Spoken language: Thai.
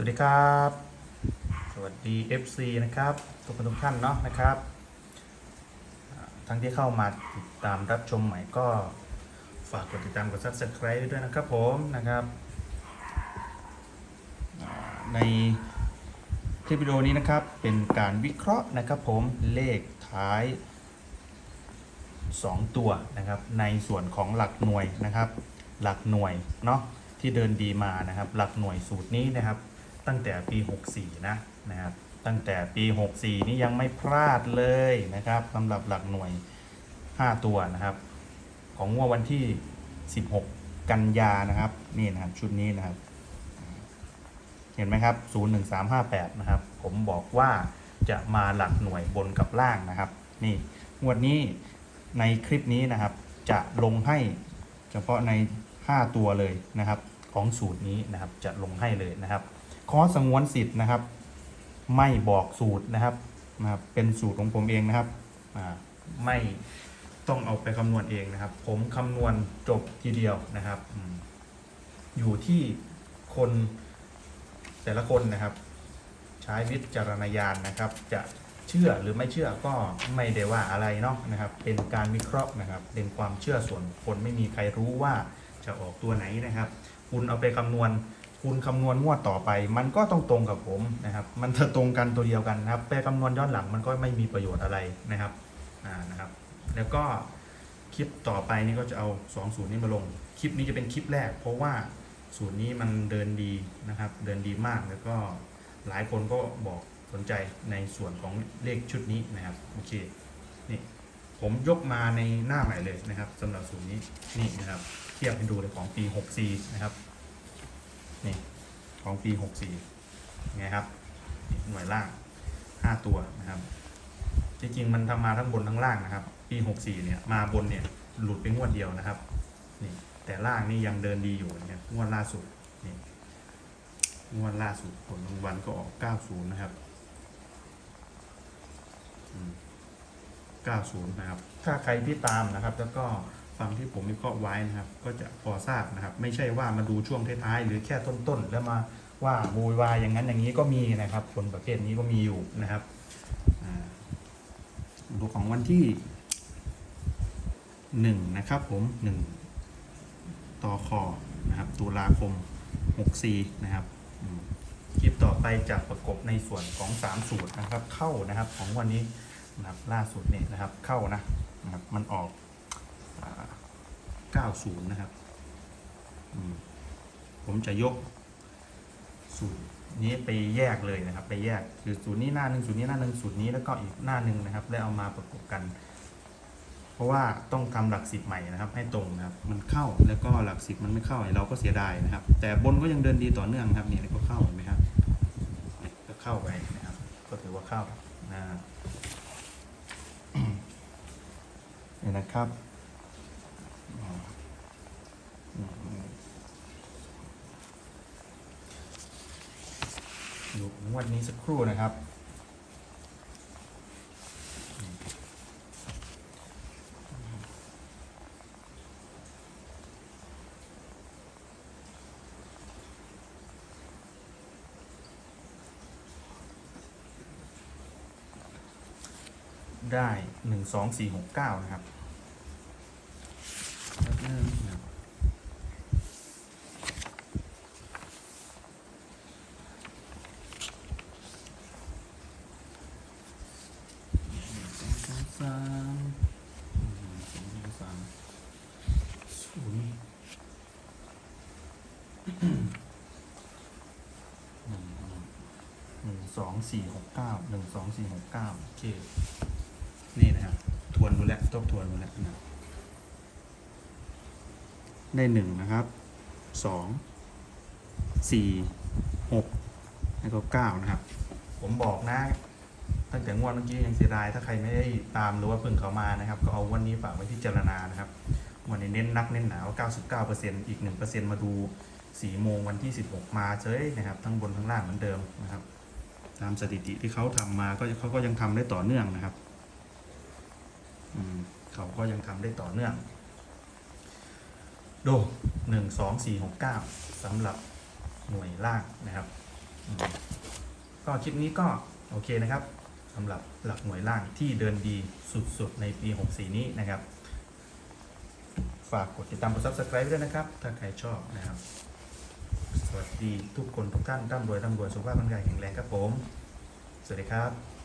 สวัสดีครับ สวัสดี FC นะครับทุกคนทุกท่านเนาะนะครับ ทั้งที่เข้ามาติดตามรับชมใหม่ก็ฝากกดติดตามกด subscribe ด้วยนะครับผมนะครับในคลิปวิดีโอนี้นะครับเป็นการวิเคราะห์นะครับผมเลขท้าย 2 ตัวนะครับในส่วนของหลักหน่วยนะครับ หลักหน่วยเนาะที่เดินดีมานะครับ หลักหน่วยสูตรนี้นะครับ ตั้งแต่ปี 64 นะนะครับ ตั้งแต่ปี 64 นี่ยังไม่พลาดเลยนะครับสำหรับหลักหน่วย 5 ตัวนะครับ ของงวดวันที่ 16 กันยานะครับนี่นะครับชุดนี้นะครับ เห็นไหมครับ 01358 นะครับ ผมบอกว่าจะมาหลักหน่วยบนกับล่างนะครับ นี่งวดนี้ในคลิปนี้นะครับ จะลงให้เฉพาะใน 5 ตัวเลยนะครับ ของสูตรนี้นะครับจะลงให้เลยนะครับขอสงวนสิทธิ์นะครับ ไม่บอกสูตรนะครับนะครับเป็นสูตรของผมเองนะครับไม่ต้องเอาไปคำนวณเองนะครับ ผมคำนวณจบทีเดียวนะครับอืมอยู่ที่คนแต่ละคนนะครับ ใช้วิจารณญาณนะครับ จะเชื่อหรือไม่เชื่อก็ไม่ได้ว่าอะไรเนาะนะครับ เป็นการวิเคราะห์นะครับ เป็นความเชื่อส่วนบุคคลไม่มีใครรู้ว่าจะออกตัวไหนนะครับ คุณเอาไปคำนวณ คุณคำนวณงวดต่อไป มันก็ต้องตรงกับผมนะครับ มันจะตรงกันตัวเดียวกันนะครับไปคำนวณย้อนหลังมันก็ไม่มีประโยชน์อะไรนะครับอ่านะครับ แล้วก็คลิปต่อไปนี่ก็จะเอา2สูตรนี้มาลง คลิปนี้จะเป็นคลิปแรก เพราะว่าสูตรนี้มันเดินดีนะครับ เดินดีมากแล้วก็หลายคนก็บอกสนใจในส่วนของเลขชุดนี้นะครับโอเคนี่ ผมยกมาในหน้าใหม่เลยนะครับสำหรับสูตรนี้นี่นะครับเทียบให้ดูเลยของปี 64 นะครับนี่ของปี 64ไงครับหน่วยล่าง 5 ตัวนะครับจริงๆมันทำมาทั้งบนทั้งล่างนะครับ ปี 64 เนี่ยมาบนเนี่ยหลุดไปงวดเดียวนะครับนี่แต่ล่างนี่ยังเดินดีอยู่เนะครับงวดล่าสุดนี่งวดล่าสุดผลรางวัลก็ออก 90 นะครับอืม 90 นะครับ ถ้าใครที่ตามนะครับ แล้วก็ฟังที่ผมวิเคราะห์ไว้นะครับ ก็จะพอทราบนะครับ ไม่ใช่ว่ามาดูช่วงท้ายๆหรือแค่ต้นๆ แล้วมาว่าโวยวายอย่างนั้นอย่างนี้ก็มีนะครับ คนประเภทนี้ก็มีอยู่นะครับดูของวันที่หนึ่งนะครับผมหนึ่งต่อคอนะครับ ตุลาคม 64 นะครับคลิปต่อไปจะประกบในส่วนของ3สูตรนะครับ เข้านะครับของวันนี้ นะครับล่าสุดเนี่ยนะครับเข้านะนะครับมันออก90นะครับผมจะยกสูตรนี้ไปแยกเลยนะครับ ไปแยกคือสูตรนี้หน้าหนึ่งสูตรนี้หน้าหนึ่งสูตรนี้แล้วก็อีกหน้าหนึ่งนะครับ แล้วเอามาประกบกัน เพราะว่าต้องทำหลักสิบใหม่นะครับ ให้ตรงนะครับ มันเข้าแล้วก็หลักสิบมันไม่เข้าเราก็เสียดายนะครับ แต่บนก็ยังเดินดีต่อเนื่องครับนี่ก็เข้าเห็นไหมครับก็เข้าไปนะครับ ก็ถือว่าเข้านะครับ นี่นะครับดูงวดนี้สักครู่นะครับ ได้หนึ่งสองสี่หกเก้านะครับแป๊บนึงนะครับสามสองสามศูนย์หนึ่งสองสี่หกเก้าหนึ่งสองสี่หกเก้าโอเค นี่นะครับ ทวนดูแลว ทบทวนดูแลวนะได้หนึ่งนะครับสองสี่หกแล้วก็เก้านะครับ ผมบอกนะ ตั้งแต่งวดเมื่อกี้ยังเสียดาย ถ้าใครไม่ได้ตามหรือว่าเพิ่งเข้ามานะครับ ก็เอาวันนี้ฝากไว้ที่เจารณานะครับ วันนี้เน้นนักเน้นหนาว99%อีก 1%มาดู4โมงวันที่ 16 มาเฉยนะครับ ทั้งบนทั้งล่างเหมือนเดิมนะครับ ตามสถิติที่เขาทำมาก็เขาก็ยังทำได้ต่อเนื่องนะครับอืม เขาก็ยังทำได้ต่อเนื่อง ดู1 2 4 6 9สำหรับหน่วยล่างนะครับ ก็คลิปนี้ก็โอเคนะครับสำหรับหลักหน่วยล่างที่เดินดีสุดๆ ในปี 64 นี้นะครับ ฝากกดติดตามกด subscribe ด้วยนะครับ ถ้าใครชอบนะครับ สวัสดีทุกคนทุกท่านร่ำรวยร่ำรวยสุขภาพร่างกายแข็งแรงครับผม สวัสดีครับ